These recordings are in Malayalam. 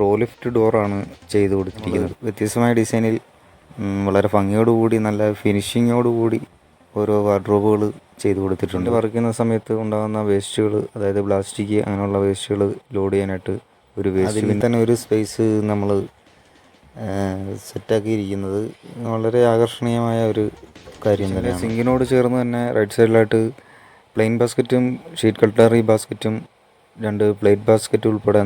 പ്രോലിഫ്റ്റ് ഡോറാണ് ചെയ്ത് കൊടുത്തിരിക്കുന്നത്. വ്യത്യസ്തമായ ഡിസൈനിൽ വളരെ ഭംഗിയോടുകൂടി നല്ല ഫിനിഷിങ്ങോടുകൂടി ഓരോ വാർഡ്രോബുകൾ ചെയ്ത് കൊടുത്തിട്ടുണ്ട്. വർക്ക് ചെയ്യുന്ന സമയത്ത് ഉണ്ടാകുന്ന വേസ്റ്റുകൾ അതായത് പ്ലാസ്റ്റിക് അങ്ങനെയുള്ള വേസ്റ്റുകൾ ലോഡ് ചെയ്യാനായിട്ട് ഒരു വേസ്റ്റ് തന്നെ ഒരു സ്പേസ് നമ്മൾ സെറ്റാക്കിയിരിക്കുന്നത് വളരെ ആകർഷണീയമായ ഒരു കാര്യം തന്നെ സിങ്കിനോട് ചേർന്ന് തന്നെ റൈറ്റ് സൈഡിലായിട്ട് പ്ലെയിൻ ബാസ്ക്കറ്റും ഷീറ്റ് കട്ട്ലറി ബാസ്ക്കറ്റും രണ്ട് പ്ലേറ്റ് ബാസ്ക്കറ്റ് ഉൾപ്പെടെ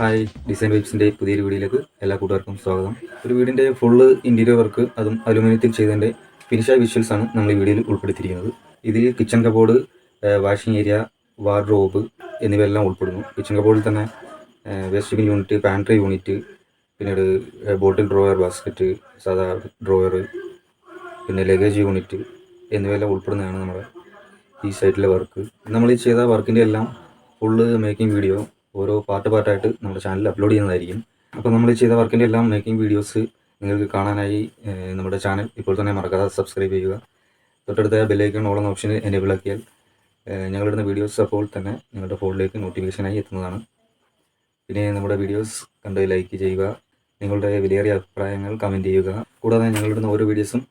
ഹായ് ഡിസൈൻ വൈബ്സിന്റെ പുതിയൊരു വീഡിയോയിലേക്ക് എല്ലാ കൂട്ടുകാർക്കും സ്വാഗതം. ഒരു വീടിന്റെ ഫുള്ള് ഇന്റീരിയർ വർക്ക് അതും അലുമിനിയത്തിൽ ചെയ്തതിന്റെ ഫിനിഷായ വിഷ്വൽസ് ആണ് നമ്മൾ ഈ വീഡിയോയിൽ ഉൾപ്പെടുത്തിയിരിക്കുന്നത്. ഇതിൽ kitchen cupboard washing area wardrobe എന്നിവയെല്ലാം ഉൾപ്പെടുന്നു. കിച്ചൺ കബോർഡിൽ തന്നെ waste bin unit pantry unit പിന്നീട് ബോട്ടിൽ ഡ്രോയർ ബാസ്ക്കറ്റ് സാധാ ഡ്രോയർ പിന്നെ ലഗേജ് യൂണിറ്റ് എന്നിവയെല്ലാം ഉൾപ്പെടുന്നതാണ് നമ്മുടെ ഈ സൈറ്റിലെ വർക്ക് നമ്മൾ ഈ ചെയ്ത വർക്കിന്റെ എല്ലാം ഫുള്ള് മേക്കിംഗ് വീഡിയോ ഓരോ പാർട്ട് പാർട്ടായിട്ട് നമ്മുടെ ചാനലിൽ അപ്ലോഡ് ചെയ്യുന്നതായിരിക്കും. അപ്പോൾ നമ്മൾ ചെയ്ത വർക്കിന്റെ എല്ലാം മേക്കിംഗ് വീഡിയോസ് നിങ്ങൾക്ക് കാണാനായി നമ്മുടെ ചാനൽ ഇപ്പോൾ തന്നെ മറക്കാതെ സബ്സ്ക്രൈബ് ചെയ്യുക. തൊട്ടടുത്ത ബെല്ലൈക്കൺ ഓളം ഓപ്ഷൻ എനേബിൾ ആക്കിയാൽ ഞങ്ങളിടുന്ന വീഡിയോസ് അപ്പോൾ തന്നെ നിങ്ങളുടെ ഫോണിലേക്ക് നോട്ടിഫിക്കേഷനായി എത്തുന്നതാണ്. പിന്നെ നമ്മുടെ വീഡിയോസ് കണ്ട് ലൈക്ക് ചെയ്യുക നിങ്ങളുടെ വിലയേറിയ അഭിപ്രായങ്ങൾ കമന്റ് ചെയ്യുക. കൂടാതെ ഞങ്ങളിടുന്ന ഓരോ വീഡിയോസും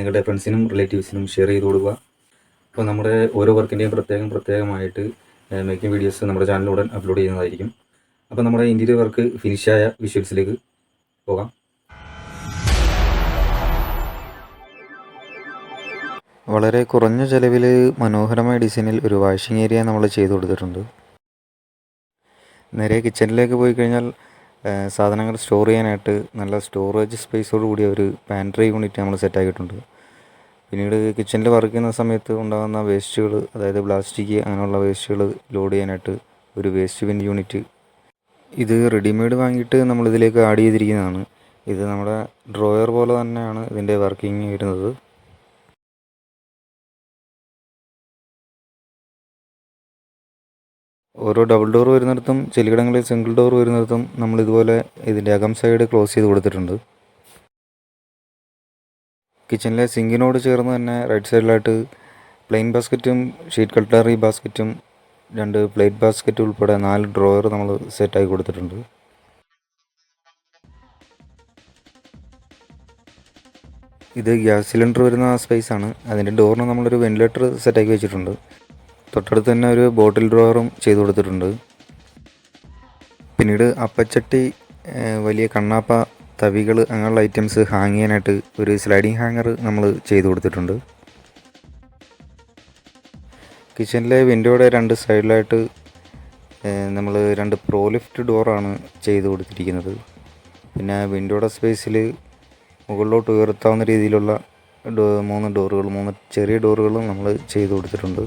നിങ്ങളുടെ ഫ്രണ്ട്സിനും റിലേറ്റീവ്സിനും ഷെയർ ചെയ്ത് കൊടുക്കുക. അപ്പോൾ നമ്മുടെ ഓരോ വർക്കിന്റെയും പ്രത്യേകം പ്രത്യേകമായിട്ട് മേക്കിംഗ് വീഡിയോസ് നമ്മുടെ ചാനലിലൂടെ അപ്ലോഡ് ചെയ്യുന്നതായിരിക്കും. അപ്പോൾ നമ്മുടെ ഇന്റീരിയർ വർക്ക് ഫിനിഷായ വിഷ്വൽസിലേക്ക് പോകാം. വളരെ കുറഞ്ഞ ചെലവിൽ മനോഹരമായ ഡിസൈനിൽ ഒരു വാഷിംഗ് ഏരിയ നമ്മൾ ചെയ്തു കൊടുത്തിട്ടുണ്ട്. നേരെ കിച്ചണിലേക്ക് പോയി കഴിഞ്ഞാൽ സാധനങ്ങൾ സ്റ്റോർ ചെയ്യാനായിട്ട് നല്ല സ്റ്റോറേജ് സ്പേസോട് കൂടിയ ഒരു പാൻട്രി യൂണിറ്റ് നമ്മൾ സെറ്റാക്കിയിട്ടുണ്ട് പിന്നീട് കിച്ചണിൽ വർക്ക് ചെയ്യുന്ന സമയത്ത് ഉണ്ടാകുന്ന വേസ്റ്റുകൾ അതായത് പ്ലാസ്റ്റിക് അങ്ങനെയുള്ള വേസ്റ്റുകൾ ലോഡ് ചെയ്യാനായിട്ട് ഒരു വേസ്റ്റ് ബിൻ യൂണിറ്റ് ഇത് റെഡിമെയ്ഡ് വാങ്ങിയിട്ട് നമ്മൾ ഇതിലേക്ക് ആഡ് ചെയ്തിരിക്കുന്നതാണ്. ഇത് നമ്മുടെ ഡ്രോയർ പോലെ തന്നെയാണ് ഇതിന്റെ വർക്കിംഗ് വരുന്നത്. ഓരോ ഡബിൾ ഡോർ വരുന്നിടത്തും ചിലയിടങ്ങളിൽ സിംഗിൾ ഡോർ വരുന്നിടത്തും നമ്മൾ ഇതുപോലെ ഇതിന്റെ അകം സൈഡ് ക്ലോസ് ചെയ്ത് കൊടുത്തിട്ടുണ്ട്. കിച്ചണിലെ സിങ്കിനോട് ചേർന്ന് തന്നെ റൈറ്റ് സൈഡിലായിട്ട് പ്ലെയിൻ ബാസ്ക്കറ്റും ഷീറ്റ് കട്ട്ലറി ബാസ്ക്കറ്റും രണ്ട് പ്ലേറ്റ് ബാസ്ക്കറ്റ് ഉൾപ്പെടെ നാല് ഡ്രോയർ നമ്മൾ സെറ്റാക്കി കൊടുത്തിട്ടുണ്ട്. ഇത് ഗ്യാസ് സിലിണ്ടർ വരുന്ന സ്പേസ് ആണ്. അതിന്റെ ഡോറിന് നമ്മളൊരു വെന്റിലേറ്റർ സെറ്റാക്കി വെച്ചിട്ടുണ്ട്. തൊട്ടടുത്ത് തന്നെ ഒരു ബോട്ടിൽ ഡ്രോയറും ചെയ്തു കൊടുത്തിട്ടുണ്ട്. പിന്നീട് അപ്പച്ചട്ടി വലിയ കണ്ണാപ്പ തവികൾ അങ്ങനെയുള്ള ഐറ്റംസ് ഹാങ് ചെയ്യാനായിട്ട് ഒരു സ്ലൈഡിങ് ഹാങ്ങർ നമ്മൾ ചെയ്തു കൊടുത്തിട്ടുണ്ട്. കിച്ചണിലെ വിൻഡോയുടെ രണ്ട് സൈഡിലായിട്ട് നമ്മൾ രണ്ട് പ്രോലിഫ്റ്റ് ഡോറാണ് ചെയ്തു കൊടുത്തിരിക്കുന്നത്. പിന്നെ വിൻഡോയുടെ സ്പേസിൽ മുകളിലോട്ട് ഉയർത്താവുന്ന രീതിയിലുള്ള മൂന്ന് ഡോറുകൾ മൂന്ന് ചെറിയ ഡോറുകളും നമ്മൾ ചെയ്തു കൊടുത്തിട്ടുണ്ട്.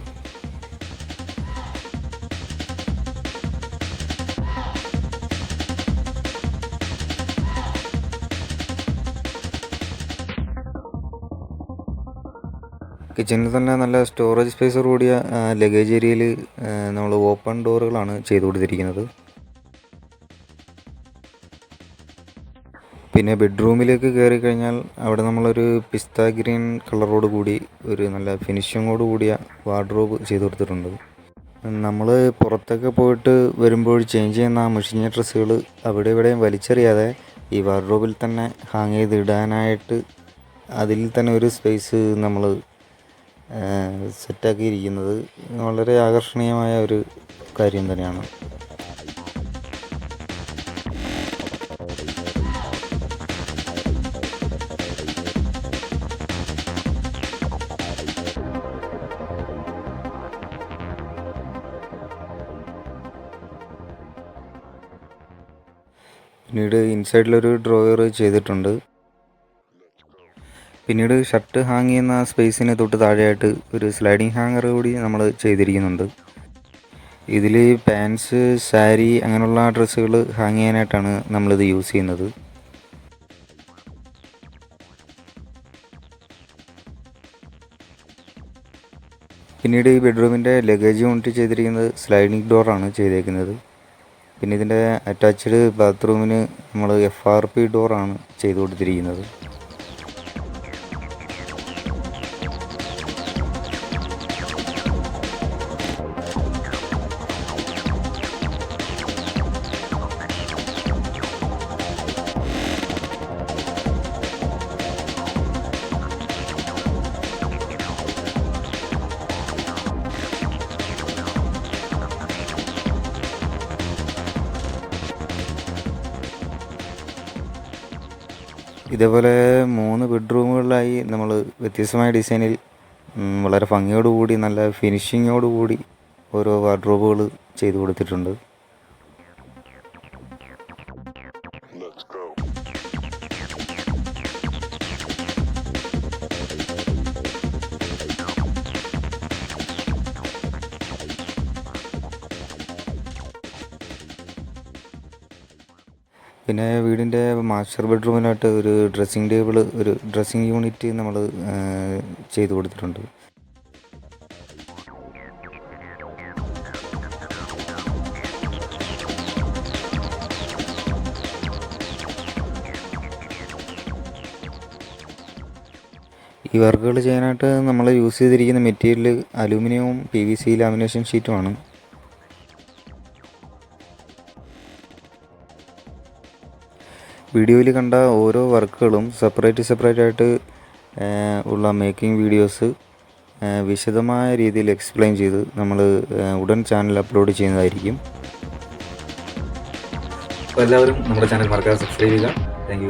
കിച്ചണിൽ തന്നെ നല്ല സ്റ്റോറേജ് സ്പേസോട് കൂടിയ ലഗേജ് ഏരിയയിൽ നമ്മൾ ഓപ്പൺ ഡോറുകളാണ് ചെയ്തു കൊടുത്തിരിക്കുന്നത്. പിന്നെ ബെഡ്റൂമിലേക്ക് കയറി കഴിഞ്ഞാൽ അവിടെ നമ്മളൊരു പിസ്ത ഗ്രീൻ കളറോട് കൂടി ഒരു നല്ല ഫിനിഷിങ്ങോട് കൂടിയ വാർഡ്രോബ് ചെയ്തു കൊടുത്തിട്ടുണ്ട്. നമ്മൾ പുറത്തൊക്കെ പോയിട്ട് വരുമ്പോൾ ചേഞ്ച് ചെയ്യുന്ന ആ മുഷിഞ്ഞ ഡ്രസ്സുകൾ അവിടെ ഇവിടെയും വലിച്ചെറിയാതെ ഈ വാർഡ്രോബിൽ തന്നെ ഹാങ് ചെയ്ത് ഇടാനായിട്ട് അതിൽ തന്നെ ഒരു സ്പേസ് നമ്മൾ സെറ്റാക്കിയിരിക്കുന്നത് വളരെ ആകർഷണീയമായ ഒരു കാര്യം തന്നെയാണ്. പിന്നീട് ഇൻസൈഡിലൊരു ഡ്രോയർ ചെയ്തിട്ടുണ്ട്. പിന്നീട് ഷർട്ട് ഹാങ് ചെയ്യുന്ന സ്പേസിന് തൊട്ട് താഴെയായിട്ട് ഒരു സ്ലൈഡിങ് ഹാങ്ങർ കൂടി നമ്മൾ ചെയ്തിരിക്കുന്നുണ്ട്. ഇതിൽ പാൻസ് സാരി അങ്ങനെയുള്ള ഡ്രസ്സുകൾ ഹാങ് ചെയ്യാനായിട്ടാണ് നമ്മളിത് യൂസ് ചെയ്യുന്നത്. പിന്നീട് ഈ ബെഡ്റൂമിന്റെ ലഗേജ് യൂണിറ്റ് ചെയ്തിരിക്കുന്നത് സ്ലൈഡിംഗ് ഡോറാണ് ചെയ്തേക്കുന്നത്. പിന്നെ ഇതിന്റെ അറ്റാച്ച്ഡ് ബാത്റൂമിന് നമ്മൾ എഫ് ആർ പി ഡോറാണ് ചെയ്തു കൊടുത്തിരിക്കുന്നത് ഇതേപോലെ മൂന്ന് ബെഡ്റൂമുകളിലായി നമ്മൾ വ്യത്യസ്തമായ ഡിസൈനിൽ വളരെ ഭംഗിയോടുകൂടി നല്ല ഫിനിഷിങ്ങോടുകൂടി ഓരോ വാർഡ്രോബുകൾ ചെയ്തു കൊടുത്തിട്ടുണ്ട്. പിന്നെ വീടിന്റെ മാസ്റ്റർ ബെഡ്റൂമിനായിട്ട് ഒരു ഡ്രസ്സിങ് ടേബിൾ ഒരു ഡ്രസ്സിങ് യൂണിറ്റ് നമ്മൾ ചെയ്തു കൊടുത്തിട്ടുണ്ട്. ഈ വർക്കുകൾ ചെയ്യാനായിട്ട് നമ്മൾ യൂസ് ചെയ്തിരിക്കുന്ന മെറ്റീരിയൽ അലൂമിനിയവും പി വി സി ലാമിനേഷൻ ഷീറ്റുമാണ്. വീഡിയോയിൽ കണ്ട ഓരോ വർക്കുകളും സെപ്പറേറ്റ് സെപ്പറേറ്റ് ആയിട്ട് ഉള്ള മേക്കിംഗ് വീഡിയോസ് വിശദമായ രീതിയിൽ എക്സ്പ്ലെയിൻ ചെയ്ത് നമ്മൾ ഉടൻ ചാനൽ അപ്ലോഡ് ചെയ്യുന്നതായിരിക്കും. എല്ലാവരും നമ്മുടെ ചാനൽ മറക്കാതെ സബ്സ്ക്രൈബ് ചെയ്യുക. താങ്ക്